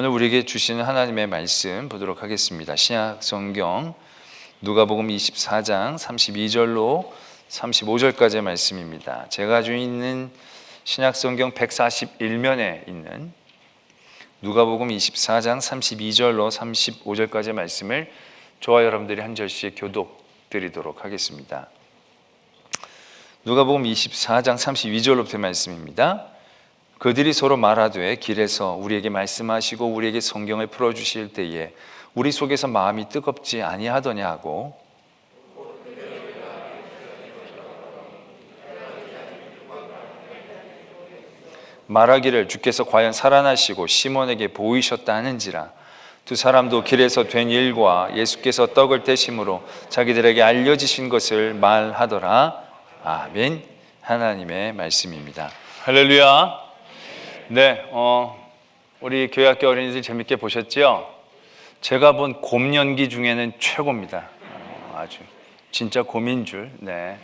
오늘 우리에게 주시는 하나님의 말씀 보도록 하겠습니다. 신약 성경 누가복음 24장 32절로 35절까지의 말씀입니다. 제가 가지고 있는 신약 성경 141면에 있는 누가복음 24장 32절로 35절까지의 말씀을 저와 여러분들이 한 절씩 교독 드리도록 하겠습니다. 누가복음 24장 32절로부터 말씀입니다. 그들이 서로 말하되 길에서 우리에게 말씀하시고 우리에게 성경을 풀어 주실 때에 우리 속에서 마음이 뜨겁지 아니하더냐 하고 말하기를 주께서 과연 살아나시고 시몬에게 보이셨다 하는지라 두 사람도 길에서 된 일과 예수께서 떡을 떼심으로 자기들에게 알려지신 것을 말하더라. 아멘. 하나님의 말씀입니다. 할렐루야 네, 어, 우리 교회학교 어린이들 재밌게 보셨죠? 제가 본 곰 연기 중에는 최고입니다. 어, 아주 진짜 곰인 줄, 네,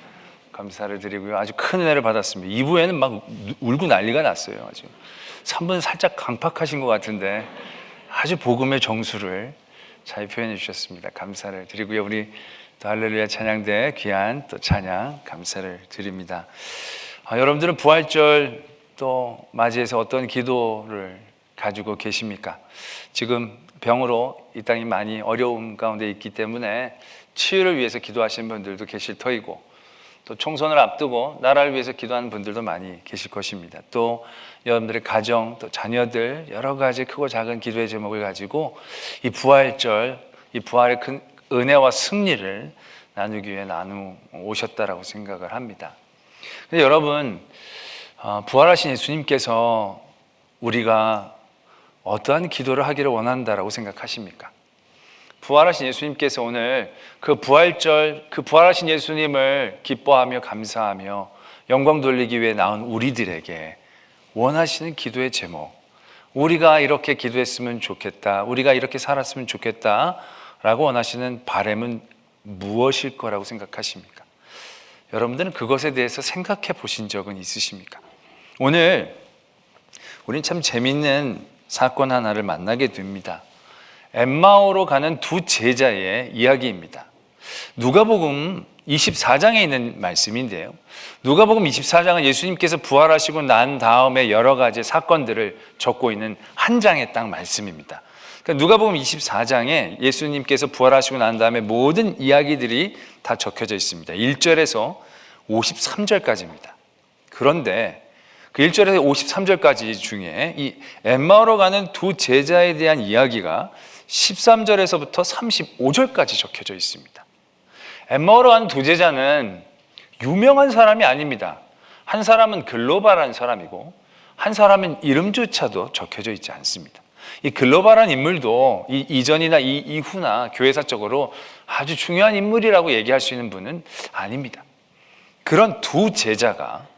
감사를 드리고요. 아주 큰 은혜를 받았습니다. 2부에는 막 울고 난리가 났어요. 아주 3분 살짝 강팍하신 것 같은데 아주 복음의 정수를 잘 표현해 주셨습니다. 감사를 드리고요. 우리 또 할렐루야 찬양대 귀한 또 찬양 감사를 드립니다. 아, 여러분들은 부활절 또 맞이해서 어떤 기도를 가지고 계십니까? 지금 병으로 이 땅이 많이 어려움 가운데 있기 때문에 치유를 위해서 기도하시는 분들도 계실 터이고 또 총선을 앞두고 나라를 위해서 기도하는 분들도 많이 계실 것입니다. 또 여러분들의 가정, 또 자녀들 여러 가지 크고 작은 기도의 제목을 가지고 이 부활절, 이 부활의 큰 은혜와 승리를 나누기 위해 나누 오셨다라고 생각을 합니다. 근데 여러분 어, 부활하신 예수님께서 우리가 어떠한 기도를 하기를 원한다라고 생각하십니까? 부활하신 예수님께서 오늘 그 부활절, 그 부활하신 예수님을 기뻐하며 감사하며 영광 돌리기 위해 나온 우리들에게 원하시는 기도의 제목, 우리가 이렇게 기도했으면 좋겠다, 우리가 이렇게 살았으면 좋겠다, 라고 원하시는 바램은 무엇일 거라고 생각하십니까? 여러분들은 그것에 대해서 생각해 보신 적은 있으십니까? 오늘 우린 참 재밌는 사건 하나를 만나게 됩니다. 엠마오로 가는 두 제자의 이야기입니다. 누가복음 24장에 있는 말씀인데요. 누가복음 24장은 예수님께서 부활하시고 난 다음에 여러 가지 사건들을 적고 있는 한 장의 딱 말씀입니다. 그러니까 누가복음 24장에 예수님께서 부활하시고 난 다음에 모든 이야기들이 다 적혀져 있습니다. 1절에서 53절까지입니다. 그런데 그 1절에서 53절까지 중에 이 엠마오로 가는 두 제자에 대한 이야기가 13절에서부터 35절까지 적혀져 있습니다. 엠마오로 가는 두 제자는 유명한 사람이 아닙니다. 한 사람은 글로벌한 사람이고 한 사람은 이름조차도 적혀져 있지 않습니다. 이 글로벌한 인물도 이 이전이나 이 이후나 교회사적으로 아주 중요한 인물이라고 얘기할 수 있는 분은 아닙니다. 그런 두 제자가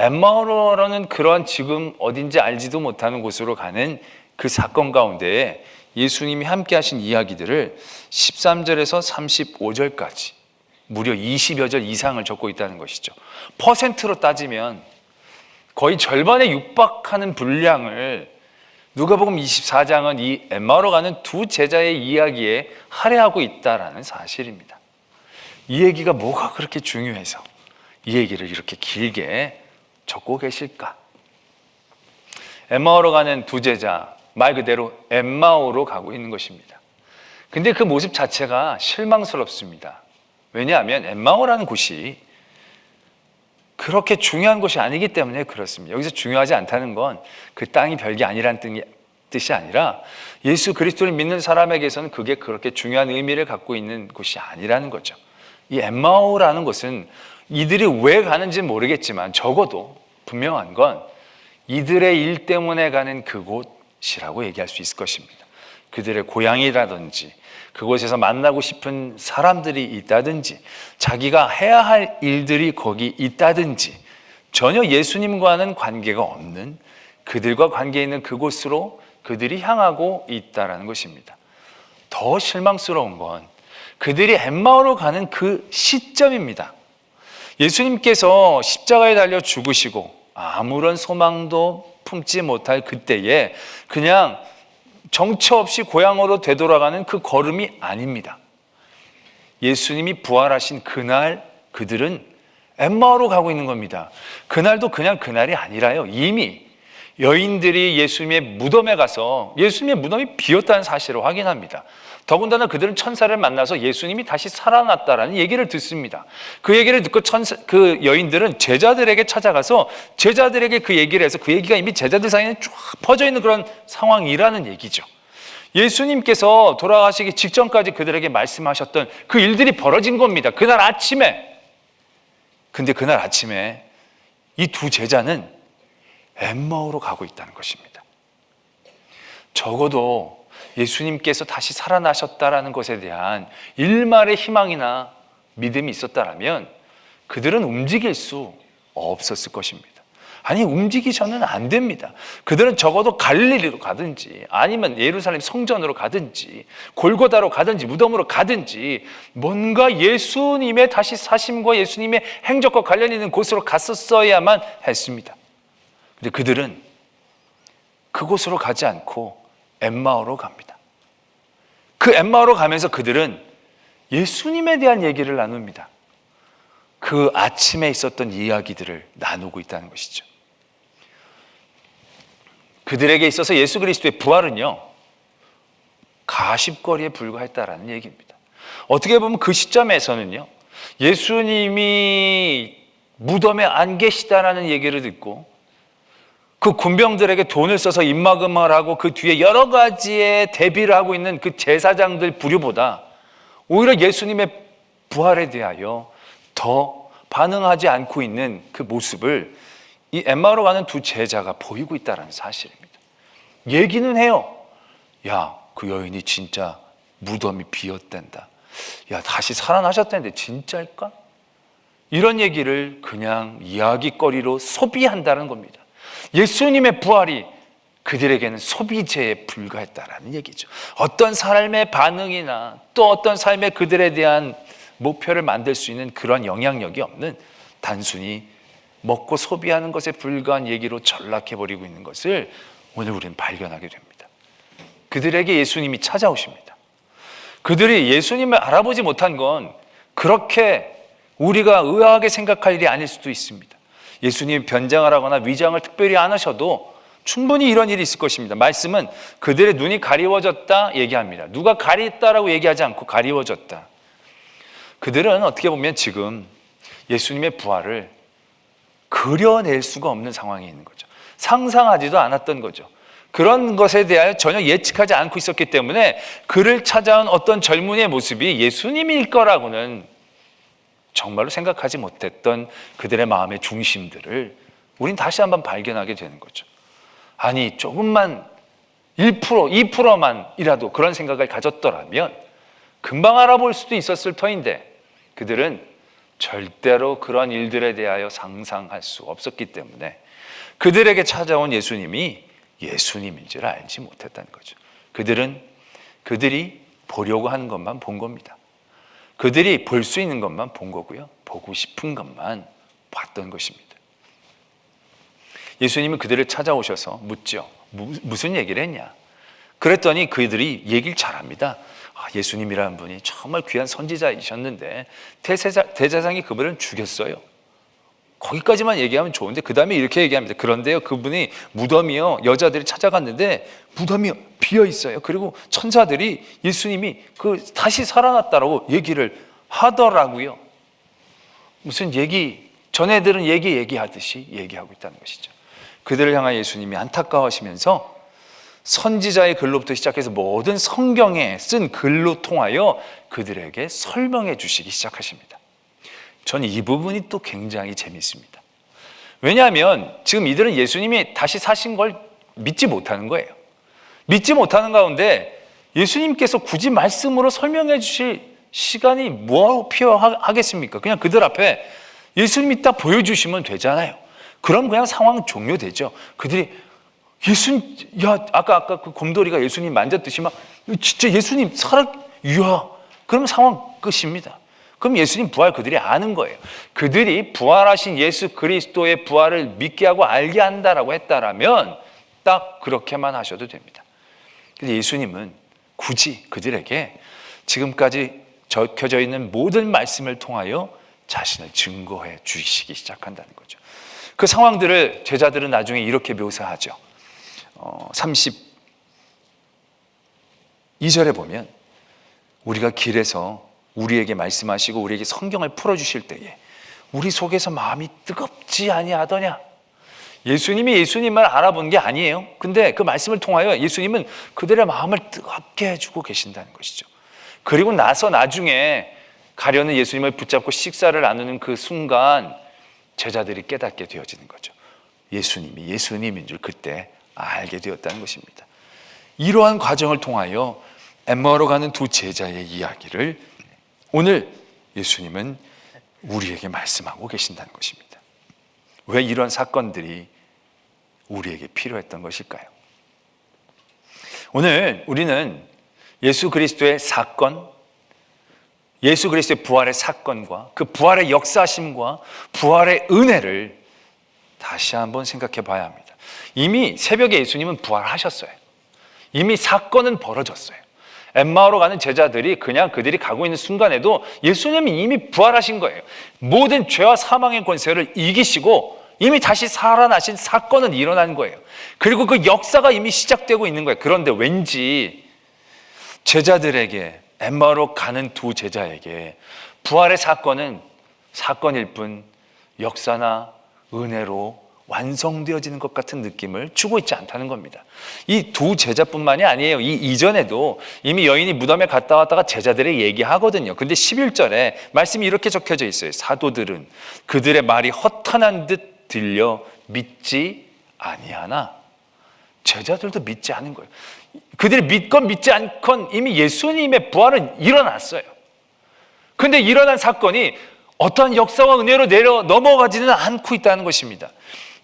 엠마오로는 그러한 지금 어딘지 알지도 못하는 곳으로 가는 그 사건 가운데 예수님이 함께 하신 이야기들을 13절에서 35절까지 무려 20여 절 이상을 적고 있다는 것이죠. 퍼센트로 따지면 거의 절반에 육박하는 분량을 누가복음 24장은 이 엠마오로 가는 두 제자의 이야기에 할애하고 있다라는 사실입니다. 이 얘기가 뭐가 그렇게 중요해서 이 얘기를 이렇게 길게 적고 계실까? 엠마오로 가는 두 제자, 말 그대로 엠마오로 가고 있는 것입니다. 근데 그 모습 자체가 실망스럽습니다. 왜냐하면 엠마오라는 곳이 그렇게 중요한 곳이 아니기 때문에 그렇습니다. 여기서 중요하지 않다는 건 그 땅이 별게 아니란 뜻이 아니라 예수 그리스도를 믿는 사람에게서는 그게 그렇게 중요한 의미를 갖고 있는 곳이 아니라는 거죠. 이 엠마오라는 곳은 이들이 왜 가는지 모르겠지만 적어도 분명한 건 이들의 일 때문에 가는 그곳이라고 얘기할 수 있을 것입니다. 그들의 고향이라든지 그곳에서 만나고 싶은 사람들이 있다든지 자기가 해야 할 일들이 거기 있다든지 전혀 예수님과는 관계가 없는 그들과 관계 있는 그곳으로 그들이 향하고 있다라는 것입니다. 더 실망스러운 건 그들이 엠마오로 가는 그 시점입니다. 예수님께서 십자가에 달려 죽으시고 아무런 소망도 품지 못할 그때에 그냥 정처 없이 고향으로 되돌아가는 그 걸음이 아닙니다. 예수님이 부활하신 그날 그들은 엠마오로 가고 있는 겁니다. 그날도 그냥 그날이 아니라요. 이미 여인들이 예수님의 무덤에 가서 예수님의 무덤이 비었다는 사실을 확인합니다. 더군다나 그들은 천사를 만나서 예수님이 다시 살아났다라는 얘기를 듣습니다. 그 얘기를 듣고 천사, 그 여인들은 제자들에게 찾아가서 제자들에게 그 얘기를 해서 그 얘기가 이미 제자들 사이에 쫙 퍼져 있는 그런 상황이라는 얘기죠. 예수님께서 돌아가시기 직전까지 그들에게 말씀하셨던 그 일들이 벌어진 겁니다. 그날 아침에. 근데 그날 아침에 이 두 제자는 엠마오로 가고 있다는 것입니다. 적어도 예수님께서 다시 살아나셨다라는 것에 대한 일말의 희망이나 믿음이 있었다라면 그들은 움직일 수 없었을 것입니다. 아니 움직이셔는 안 됩니다. 그들은 적어도 갈릴리로 가든지 아니면 예루살렘 성전으로 가든지 골고다로 가든지 무덤으로 가든지 뭔가 예수님의 다시 사심과 예수님의 행적과 관련 있는 곳으로 갔었어야만 했습니다. 근데 그들은 그곳으로 가지 않고 엠마오로 갑니다. 그 엠마오로 가면서 그들은 예수님에 대한 얘기를 나눕니다. 그 아침에 있었던 이야기들을 나누고 있다는 것이죠. 그들에게 있어서 예수 그리스도의 부활은요, 가십거리에 불과했다라는 얘기입니다. 어떻게 보면 그 시점에서는요, 예수님이 무덤에 안 계시다라는 얘기를 듣고 그 군병들에게 돈을 써서 입막음을 하고 그 뒤에 여러 가지의 대비를 하고 있는 그 제사장들 부류보다 오히려 예수님의 부활에 대하여 더 반응하지 않고 있는 그 모습을 이 엠마로 가는 두 제자가 보이고 있다는 사실입니다. 얘기는 해요. 야, 그 여인이 진짜 무덤이 비었댄다. 야, 다시 살아나셨다는데 진짜일까? 이런 얘기를 그냥 이야기거리로 소비한다는 겁니다. 예수님의 부활이 그들에게는 소비재에 불과했다라는 얘기죠. 어떤 삶의 반응이나 또 어떤 삶의 그들에 대한 목표를 만들 수 있는 그런 영향력이 없는 단순히 먹고 소비하는 것에 불과한 얘기로 전락해버리고 있는 것을 오늘 우리는 발견하게 됩니다. 그들에게 예수님이 찾아오십니다. 그들이 예수님을 알아보지 못한 건 그렇게 우리가 의아하게 생각할 일이 아닐 수도 있습니다. 예수님 변장을 하거나 위장을 특별히 안 하셔도 충분히 이런 일이 있을 것입니다. 말씀은 그들의 눈이 가리워졌다 얘기합니다. 누가 가리했다라고 얘기하지 않고 가리워졌다. 그들은 어떻게 보면 지금 예수님의 부활을 그려낼 수가 없는 상황에 있는 거죠. 상상하지도 않았던 거죠. 그런 것에 대하여 전혀 예측하지 않고 있었기 때문에 그를 찾아온 어떤 젊은이의 모습이 예수님일 거라고는 정말로 생각하지 못했던 그들의 마음의 중심들을 우린 다시 한번 발견하게 되는 거죠. 아니, 조금만 1%, 2%만이라도 그런 생각을 가졌더라면 금방 알아볼 수도 있었을 터인데 그들은 절대로 그런 일들에 대하여 상상할 수 없었기 때문에 그들에게 찾아온 예수님이 예수님인 줄 알지 못했다는 거죠. 그들은 그들이 보려고 하는 것만 본 겁니다. 그들이 볼 수 있는 것만 본 거고요. 보고 싶은 것만 봤던 것입니다. 예수님은 그들을 찾아오셔서 묻죠. 무슨 얘기를 했냐? 그랬더니 그들이 얘기를 잘합니다. 아, 예수님이라는 분이 정말 귀한 선지자이셨는데 대제사, 대제사장이 그분을 죽였어요. 거기까지만 얘기하면 좋은데 그 다음에 이렇게 얘기합니다. 그런데요, 그분이 무덤이요 여자들이 찾아갔는데 무덤이 비어 있어요. 그리고 천사들이 예수님이 그 다시 살아났다라고 얘기를 하더라고요. 무슨 얘기 전애들은 얘기 얘기하듯이 얘기하고 있다는 것이죠. 그들을 향한 예수님이 안타까워하시면서 선지자의 글로부터 시작해서 모든 성경에 쓴 글로 통하여 그들에게 설명해 주시기 시작하십니다. 저는 이 부분이 또 굉장히 재밌습니다. 왜냐하면 지금 이들은 예수님이 다시 사신 걸 믿지 못하는 거예요. 믿지 못하는 가운데 예수님께서 굳이 말씀으로 설명해 주실 시간이 뭐하러 필요하겠습니까? 그냥 그들 앞에 예수님이 딱 보여주시면 되잖아요. 그럼 그냥 상황 종료되죠. 그들이 예수님, 야, 아까, 아까 그 곰돌이가 예수님 만졌듯이 막, 진짜 예수님 살아, 이야. 그럼 상황 끝입니다. 그럼 예수님 부활 그들이 아는 거예요. 그들이 부활하신 예수 그리스도의 부활을 믿게 하고 알게 한다라고 했다라면 딱 그렇게만 하셔도 됩니다. 근데 예수님은 굳이 그들에게 지금까지 적혀져 있는 모든 말씀을 통하여 자신을 증거해 주시기 시작한다는 거죠. 그 상황들을 제자들은 나중에 이렇게 묘사하죠. 어, 32절에 보면 우리가 길에서 우리에게 말씀하시고 우리에게 성경을 풀어 주실 때에 우리 속에서 마음이 뜨겁지 아니하더냐? 예수님이 예수님을 알아본 게 아니에요. 근데 그 말씀을 통하여 예수님은 그들의 마음을 뜨겁게 해주고 계신다는 것이죠. 그리고 나서 나중에 가려는 예수님을 붙잡고 식사를 나누는 그 순간 제자들이 깨닫게 되어지는 거죠. 예수님이 예수님인 줄 그때 알게 되었다는 것입니다. 이러한 과정을 통하여 엠마오로 가는 두 제자의 이야기를 오늘 예수님은 우리에게 말씀하고 계신다는 것입니다. 왜 이런 사건들이 우리에게 필요했던 것일까요? 오늘 우리는 예수 그리스도의 사건, 예수 그리스도의 부활의 사건과 그 부활의 역사심과 부활의 은혜를 다시 한번 생각해 봐야 합니다. 이미 새벽에 예수님은 부활하셨어요. 이미 사건은 벌어졌어요. 엠마오로 가는 제자들이 그냥 그들이 가고 있는 순간에도 예수님이 이미 부활하신 거예요. 모든 죄와 사망의 권세를 이기시고 이미 다시 살아나신 사건은 일어난 거예요. 그리고 그 역사가 이미 시작되고 있는 거예요. 그런데 왠지 제자들에게 엠마오로 가는 두 제자에게 부활의 사건은 사건일 뿐 역사나 은혜로 완성되어지는 것 같은 느낌을 주고 있지 않다는 겁니다. 이 두 제자뿐만이 아니에요. 이 이전에도 이미 여인이 무덤에 갔다 왔다가 제자들의 얘기하거든요. 근데 11절에 말씀이 이렇게 적혀져 있어요. 사도들은 그들의 말이 허탄한 듯 들려 믿지 아니하나 제자들도 믿지 않은 거예요. 그들이 믿건 믿지 않건 이미 예수님의 부활은 일어났어요. 근데 일어난 사건이 어떠한 역사와 은혜로 내려 넘어가지는 않고 있다는 것입니다.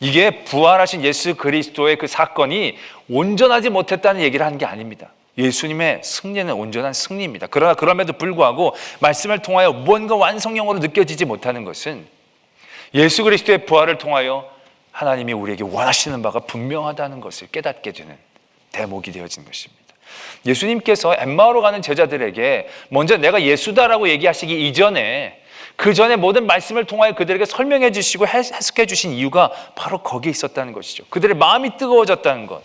이게 부활하신 예수 그리스도의 그 사건이 온전하지 못했다는 얘기를 하는 게 아닙니다. 예수님의 승리는 온전한 승리입니다. 그러나 그럼에도 불구하고 말씀을 통하여 무언가 완성형으로 느껴지지 못하는 것은 예수 그리스도의 부활을 통하여 하나님이 우리에게 원하시는 바가 분명하다는 것을 깨닫게 되는 대목이 되어진 것입니다. 예수님께서 엠마오로 가는 제자들에게 먼저 내가 예수다라고 얘기하시기 이전에 그 전에 모든 말씀을 통하여 그들에게 설명해 주시고 해석해 주신 이유가 바로 거기에 있었다는 것이죠. 그들의 마음이 뜨거워졌다는 것.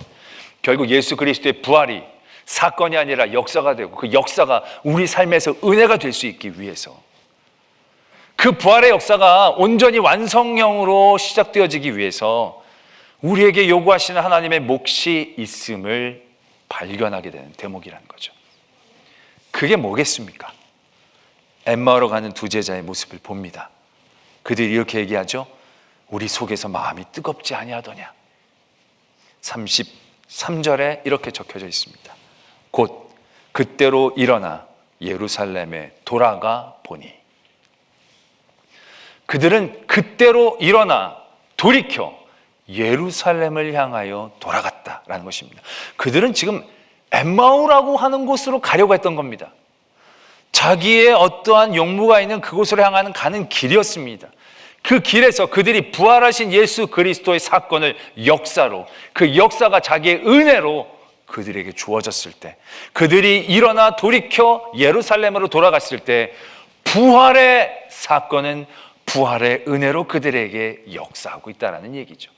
결국 예수 그리스도의 부활이 사건이 아니라 역사가 되고 그 역사가 우리 삶에서 은혜가 될 수 있기 위해서 그 부활의 역사가 온전히 완성형으로 시작되어지기 위해서 우리에게 요구하시는 하나님의 몫이 있음을 발견하게 되는 대목이라는 거죠. 그게 뭐겠습니까? 엠마오로 가는 두 제자의 모습을 봅니다. 그들이 이렇게 얘기하죠. 우리 속에서 마음이 뜨겁지 아니하더냐. 33절에 이렇게 적혀져 있습니다. 곧 그때로 일어나 예루살렘에 돌아가 보니 그들은 그때로 일어나 돌이켜 예루살렘을 향하여 돌아갔다라는 것입니다. 그들은 지금 엠마오라고 하는 곳으로 가려고 했던 겁니다. 자기의 어떠한 용무가 있는 그곳으로 향하는 가는 길이었습니다. 그 길에서 그들이 부활하신 예수 그리스도의 사건을 역사로 그 역사가 자기의 은혜로 그들에게 주어졌을 때 그들이 일어나 돌이켜 예루살렘으로 돌아갔을 때 부활의 사건은 부활의 은혜로 그들에게 역사하고 있다는 얘기죠.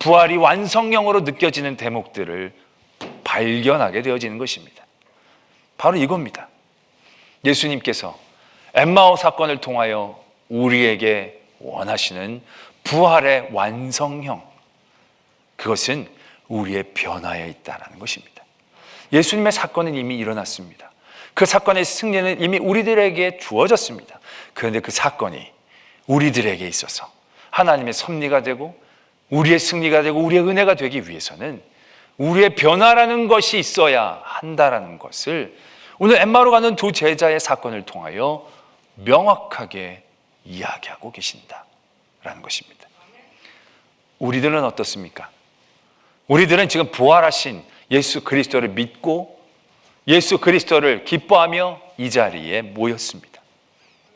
부활이 완성형으로 느껴지는 대목들을 발견하게 되어지는 것입니다. 바로 이겁니다. 예수님께서 엠마오 사건을 통하여 우리에게 원하시는 부활의 완성형 그것은 우리의 변화에 있다는 것입니다. 예수님의 사건은 이미 일어났습니다. 그 사건의 승리는 이미 우리들에게 주어졌습니다. 그런데 그 사건이 우리들에게 있어서 하나님의 섭리가 되고 우리의 승리가 되고 우리의 은혜가 되기 위해서는 우리의 변화라는 것이 있어야 한다라는 것을 오늘 엠마로 가는 두 제자의 사건을 통하여 명확하게 이야기하고 계신다라는 것입니다. 우리들은 어떻습니까? 우리들은 지금 부활하신 예수 그리스도를 믿고 예수 그리스도를 기뻐하며 이 자리에 모였습니다.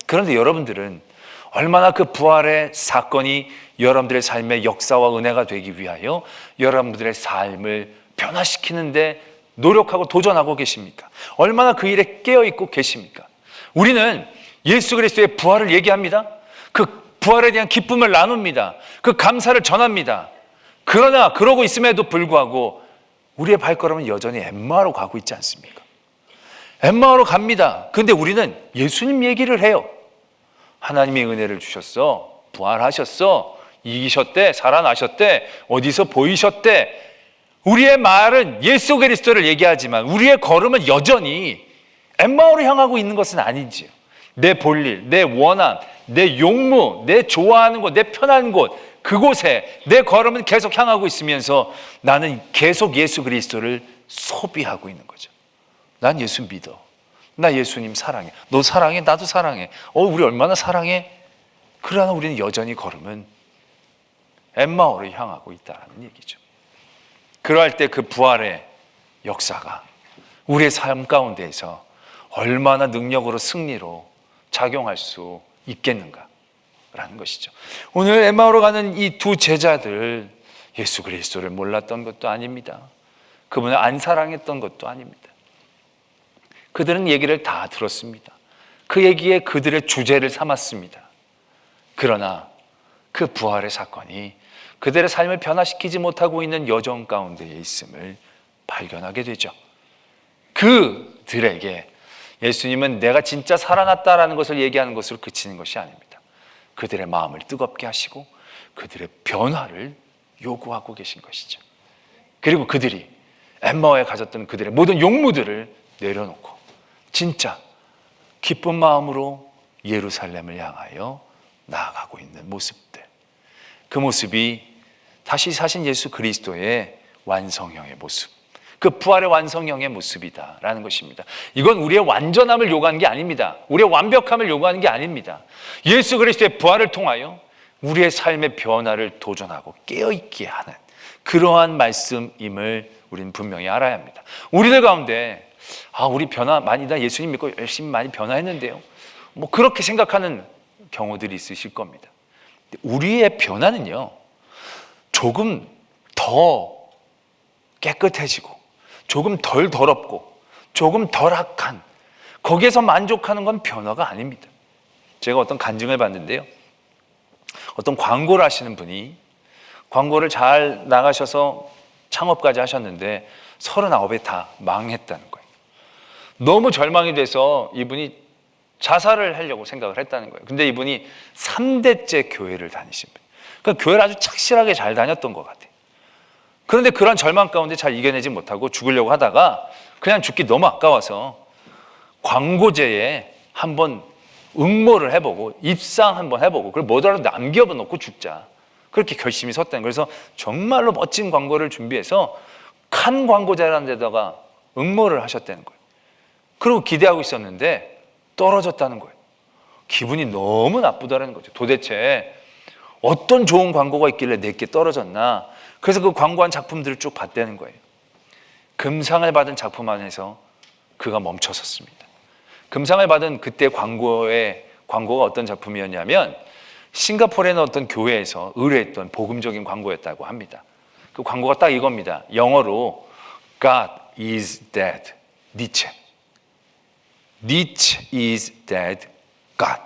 그런데 여러분들은 얼마나 그 부활의 사건이 여러분들의 삶의 역사와 은혜가 되기 위하여 여러분들의 삶을 변화시키는데 노력하고 도전하고 계십니까? 얼마나 그 일에 깨어 있고 계십니까? 우리는 예수 그리스도의 부활을 얘기합니다. 그 부활에 대한 기쁨을 나눕니다. 그 감사를 전합니다. 그러나 그러고 있음에도 불구하고 우리의 발걸음은 여전히 엠마로 가고 있지 않습니까? 엠마로 갑니다. 근데 우리는 예수님 얘기를 해요. 하나님의 은혜를 주셨어. 부활하셨어. 이기셨대. 살아나셨대. 어디서 보이셨대. 우리의 말은 예수 그리스도를 얘기하지만 우리의 걸음은 여전히 엠마오로 향하고 있는 것은 아닌지요. 내 볼일, 내 원함, 내 용무, 내 좋아하는 곳, 내 편한 곳, 그곳에 내 걸음은 계속 향하고 있으면서 나는 계속 예수 그리스도를 소비하고 있는 거죠. 난 예수 믿어. 나 예수님 사랑해. 너 사랑해? 나도 사랑해. 어, 우리 얼마나 사랑해? 그러나 우리는 여전히 걸음은 엠마오를 향하고 있다는 얘기죠. 그럴 때그 부활의 역사가 우리의 삶 가운데에서 얼마나 능력으로 승리로 작용할 수 있겠는가 라는 것이죠. 오늘 엠마오로 가는 이 두 제자들 예수 그리스도를 몰랐던 것도 아닙니다. 그분을 안 사랑했던 것도 아닙니다. 그들은 얘기를 다 들었습니다. 그 얘기에 그들의 주제를 삼았습니다. 그러나 그 부활의 사건이 그들의 삶을 변화시키지 못하고 있는 여정 가운데에 있음을 발견하게 되죠. 그들에게 예수님은 내가 진짜 살아났다라는 것을 얘기하는 것으로 그치는 것이 아닙니다. 그들의 마음을 뜨겁게 하시고 그들의 변화를 요구하고 계신 것이죠. 그리고 그들이 엠마오에 가졌던 그들의 모든 용무들을 내려놓고 진짜 기쁜 마음으로 예루살렘을 향하여 나아가고 있는 모습들. 그 모습이 다시 사신 예수 그리스도의 완성형의 모습. 그 부활의 완성형의 모습이다라는 것입니다. 이건 우리의 완전함을 요구하는 게 아닙니다. 우리의 완벽함을 요구하는 게 아닙니다. 예수 그리스도의 부활을 통하여 우리의 삶의 변화를 도전하고 깨어있게 하는 그러한 말씀임을 우리는 분명히 알아야 합니다. 우리들 가운데 아, 우리 변화 많이다. 예수님 믿고 열심히 많이 변화했는데요. 뭐 그렇게 생각하는 경우들이 있으실 겁니다. 우리의 변화는요, 조금 더 깨끗해지고, 조금 덜 더럽고, 조금 덜 악한, 거기에서 만족하는 건 변화가 아닙니다. 제가 어떤 간증을 봤는데요. 어떤 광고를 하시는 분이 광고를 잘 나가셔서 창업까지 하셨는데 39에 다 망했다는 거예요. 너무 절망이 돼서 이분이 자살을 하려고 생각을 했다는 거예요. 근데 이분이 3대째 교회를 분. 그러니까 교회를 아주 착실하게 잘 다녔던 것 같아요. 그런데 그런 절망 가운데 잘 이겨내지 못하고 죽으려고 하다가 그냥 죽기 너무 아까워서 광고제에 한번 응모를 해보고 입상 한번 해보고 그걸 뭐더라도 남겨놓고 죽자. 그렇게 결심이 섰다는. 그래서 정말로 멋진 광고를 준비해서 칸 광고제라는 데다가 응모를 하셨다는 거예요. 그리고 기대하고 있었는데 떨어졌다는 거예요. 기분이 너무 나쁘다는 거죠. 도대체 어떤 좋은 광고가 있길래 내게 떨어졌나? 그래서 그 광고한 작품들을 쭉 봤다는 거예요. 금상을 받은 작품 안에서 그가 멈춰섰습니다. 금상을 받은 그때 광고의 광고가 어떤 작품이었냐면 싱가포르의 어떤 교회에서 의뢰했던 복음적인 광고였다고 합니다. 그 광고가 딱 이겁니다. 영어로 God is dead. 니체. 니체 is dead. God.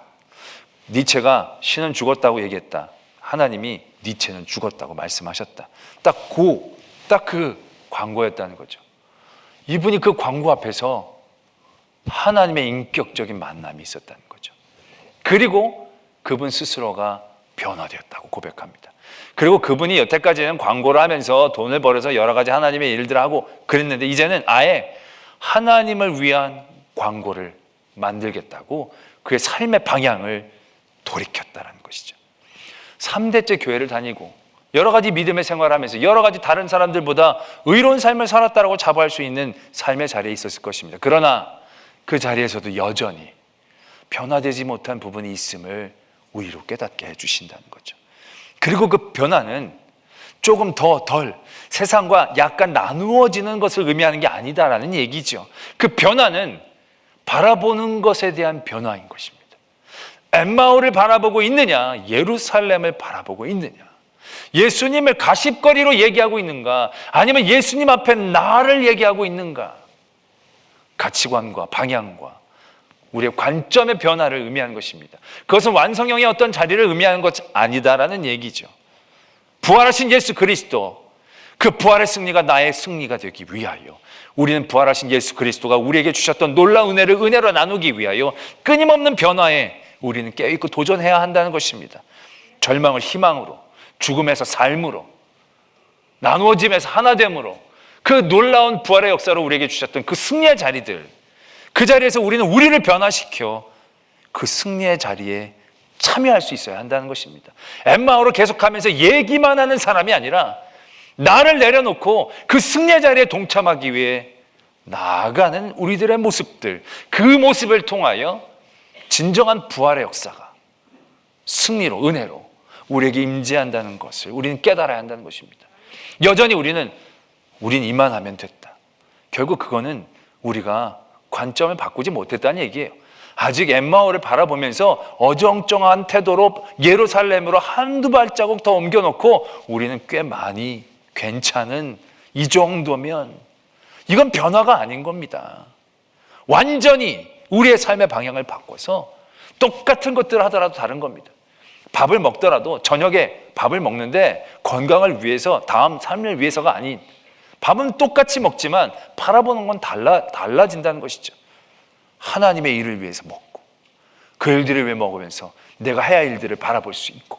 니체가 신은 죽었다고 얘기했다. 하나님이 니체는 죽었다고 말씀하셨다. 딱 그, 딱그 광고였다는 거죠. 이분이 그 광고 앞에서 하나님의 인격적인 만남이 있었다는 거죠. 그리고 그분 스스로가 변화되었다고 고백합니다. 그리고 그분이 여태까지는 광고를 하면서 돈을 벌어서 여러 가지 하나님의 일들을 하고 그랬는데 이제는 아예 하나님을 위한 광고를 만들겠다고 그의 삶의 방향을 돌이켰다는 것이죠. 3대째 교회를 다니고 여러 가지 믿음의 생활을 하면서 여러 가지 다른 사람들보다 의로운 삶을 살았다라고 자부할 수 있는 삶의 자리에 있었을 것입니다. 그러나 그 자리에서도 여전히 변화되지 못한 부분이 있음을 우리로 깨닫게 해주신다는 거죠. 그리고 그 변화는 조금 더 덜 세상과 약간 나누어지는 것을 의미하는 게 아니다라는 얘기죠. 그 변화는 바라보는 것에 대한 변화인 것입니다. 엠마오를 바라보고 있느냐, 예루살렘을 바라보고 있느냐. 예수님을 가십거리로 얘기하고 있는가? 아니면 예수님 앞에 나를 얘기하고 있는가? 가치관과 방향과 우리의 관점의 변화를 의미하는 것입니다. 그것은 완성형의 어떤 자리를 의미하는 것 아니다라는 얘기죠. 부활하신 예수 그리스도, 그 부활의 승리가 나의 승리가 되기 위하여 우리는 부활하신 예수 그리스도가 우리에게 주셨던 놀라운 은혜를 은혜로 나누기 위하여 끊임없는 변화에 우리는 깨어있고 도전해야 한다는 것입니다. 절망을 희망으로, 죽음에서 삶으로, 나누어짐에서 하나됨으로, 그 놀라운 부활의 역사로 우리에게 주셨던 그 승리의 자리들, 그 자리에서 우리는 우리를 변화시켜 그 승리의 자리에 참여할 수 있어야 한다는 것입니다. 엠마오로 계속하면서 얘기만 하는 사람이 아니라 나를 내려놓고 그 승리의 자리에 동참하기 위해 나아가는 우리들의 모습들, 그 모습을 통하여 진정한 부활의 역사가 승리로, 은혜로 우리에게 임재한다는 것을 우리는 깨달아야 한다는 것입니다. 여전히 우리는 우린 이만 하면 됐다. 결국 그거는 우리가 관점을 바꾸지 못했다는 얘기예요. 아직 엠마오를 바라보면서 어정쩡한 태도로 예루살렘으로 한두 발자국 더 옮겨놓고 우리는 꽤 많이 괜찮은 이 정도면 이건 변화가 아닌 겁니다. 완전히 우리의 삶의 방향을 바꿔서 똑같은 것들을 하더라도 다른 겁니다. 밥을 먹더라도 저녁에 밥을 먹는데 건강을 위해서 다음 삶을 위해서가 아닌 밥은 똑같이 먹지만 바라보는 건 달라, 달라진다는 것이죠. 하나님의 일을 위해서 먹고 그 일들을 위해 먹으면서 내가 해야 할 일들을 바라볼 수 있고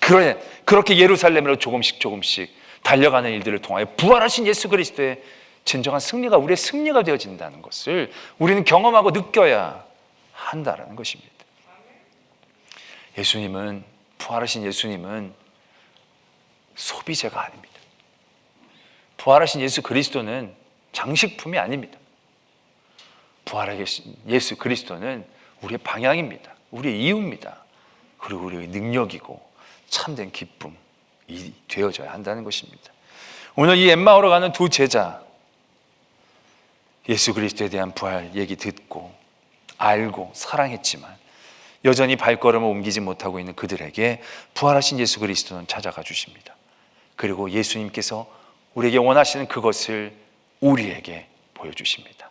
그래, 그렇게 예루살렘으로 조금씩 조금씩 달려가는 일들을 통하여 부활하신 예수 그리스도의 진정한 승리가 우리의 승리가 되어진다는 것을 우리는 경험하고 느껴야 한다라는 것입니다. 예수님은 부활하신 예수님은 소비재가 아닙니다. 부활하신 예수 그리스도는 장식품이 아닙니다. 부활하신 예수 그리스도는 우리의 방향입니다. 우리의 이유입니다. 그리고 우리의 능력이고 참된 기쁨이 되어져야 한다는 것입니다. 오늘 이 엠마오로 가는 두 제자 예수 그리스도에 대한 부활 얘기 듣고 알고 사랑했지만 여전히 발걸음을 옮기지 못하고 있는 그들에게 부활하신 예수 그리스도는 찾아가 주십니다. 그리고 예수님께서 우리에게 원하시는 그것을 우리에게 보여주십니다.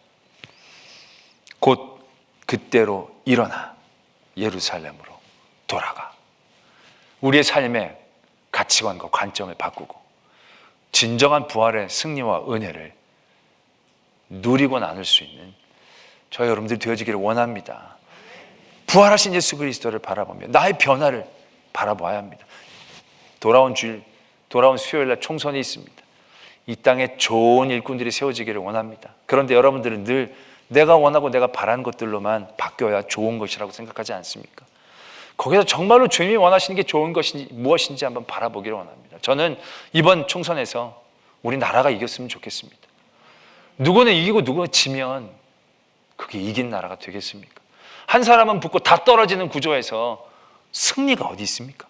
곧 그때로 일어나 예루살렘으로 돌아가. 우리의 삶의 가치관과 관점을 바꾸고 진정한 부활의 승리와 은혜를 누리고 나눌 수 있는 저희 여러분들이 되어지기를 원합니다. 부활하신 예수 그리스도를 바라보며 나의 변화를 바라봐야 합니다. 돌아온 주일, 돌아온 수요일 날 총선이 있습니다. 이 땅에 좋은 일꾼들이 세워지기를 원합니다. 그런데 여러분들은 늘 내가 원하고 내가 바라는 것들로만 바뀌어야 좋은 것이라고 생각하지 않습니까? 거기서 정말로 주님이 원하시는 게 좋은 것인지 무엇인지 한번 바라보기를 원합니다. 저는 이번 총선에서 우리 나라가 이겼으면 좋겠습니다. 누구는 이기고 누구는 지면 그게 이긴 나라가 되겠습니까? 한 사람은 붙고 다 떨어지는 구조에서 승리가 어디 있습니까?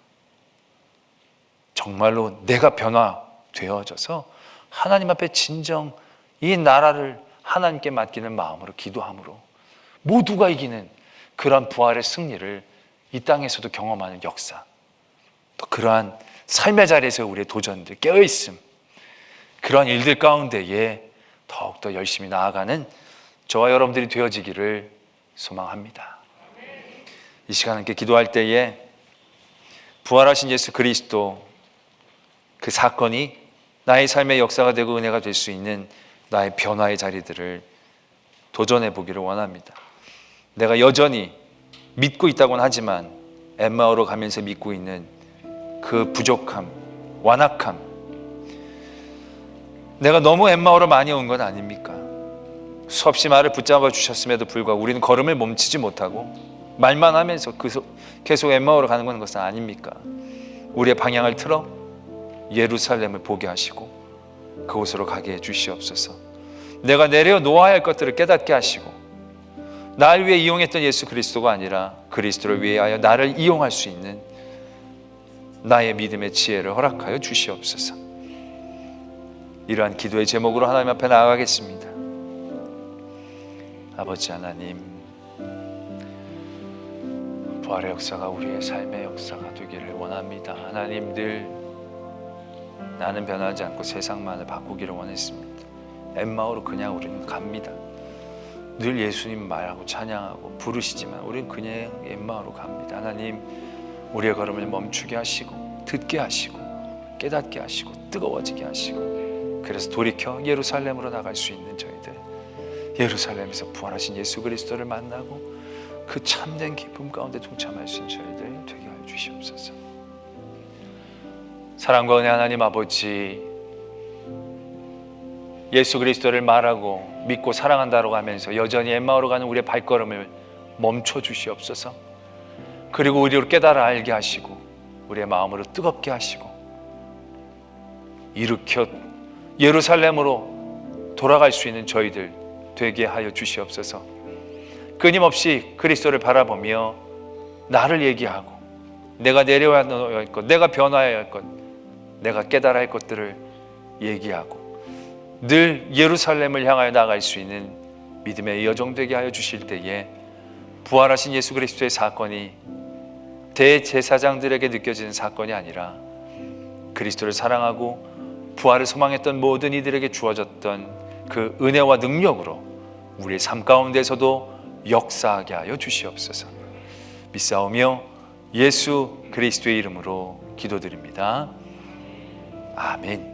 정말로 내가 변화되어져서 하나님 앞에 진정 이 나라를 하나님께 맡기는 마음으로 기도함으로 모두가 이기는 그러한 부활의 승리를 이 땅에서도 경험하는 역사 또 그러한 삶의 자리에서 우리의 도전들 깨어있음 그러한 일들 가운데에 더욱더 열심히 나아가는 저와 여러분들이 되어지기를 소망합니다. 이 시간 함께 기도할 때에 부활하신 예수 그리스도 그 사건이 나의 삶의 역사가 되고 은혜가 될 수 있는 나의 변화의 자리들을 도전해 보기를 원합니다. 내가 여전히 믿고 있다고는 하지만 엠마오로 가면서 믿고 있는 그 부족함, 완악함. 내가 너무 엠마오로 많이 온 건 아닙니까? 수없이 말을 붙잡아 주셨음에도 불구하고 우리는 걸음을 멈추지 못하고 말만 하면서 계속 엠마오로 가는 것은 아닙니까? 우리의 방향을 틀어 예루살렘을 보게 하시고 그곳으로 가게 해 주시옵소서. 내가 내려 놓아야 할 것들을 깨닫게 하시고 날 위해 이용했던 예수 그리스도가 아니라 그리스도를 위하여 나를 이용할 수 있는 나의 믿음의 지혜를 허락하여 주시옵소서. 이러한 기도의 제목으로 하나님 앞에 나아가겠습니다. 아버지 하나님, 부활의 역사가 우리의 삶의 역사가 되기를 원합니다. 하나님 늘 나는 변하지 않고 세상만을 바꾸기를 원했습니다. 엠마오로 그냥 우리는 갑니다. 늘 예수님 말하고 찬양하고 부르시지만 우리는 그냥 엠마오로 갑니다. 하나님 우리의 걸음을 멈추게 하시고 듣게 하시고 깨닫게 하시고 뜨거워지게 하시고 그래서 돌이켜 예루살렘으로 나갈 수 있는 저희들 예루살렘에서 부활하신 예수 그리스도를 만나고 그 참된 기쁨 가운데 동참할 수 있는 저희들 되게 하여 주시옵소서. 사랑과 은혜 하나님 아버지 예수 그리스도를 말하고 믿고 사랑한다고 하면서 여전히 엠마오로 가는 우리의 발걸음을 멈춰 주시옵소서. 그리고 우리로 깨달아 알게 하시고 우리의 마음으로 뜨겁게 하시고 일으켜 예루살렘으로 돌아갈 수 있는 저희들 되게 하여 주시옵소서. 끊임없이 그리스도를 바라보며 나를 얘기하고 내가 내려야 할 것, 내가 변화해야 할 것, 내가 깨달아야 할 것들을 얘기하고 늘 예루살렘을 향하여 나갈 수 있는 믿음의 여정되게 하여 주실 때에 부활하신 예수 그리스도의 사건이 대제사장들에게 느껴지는 사건이 아니라 그리스도를 사랑하고 부활을 소망했던 모든 이들에게 주어졌던 그 은혜와 능력으로 우리의 삶 가운데서도 역사하게 하여 주시옵소서. 믿사오며 예수 그리스도의 이름으로 기도드립니다. 아멘.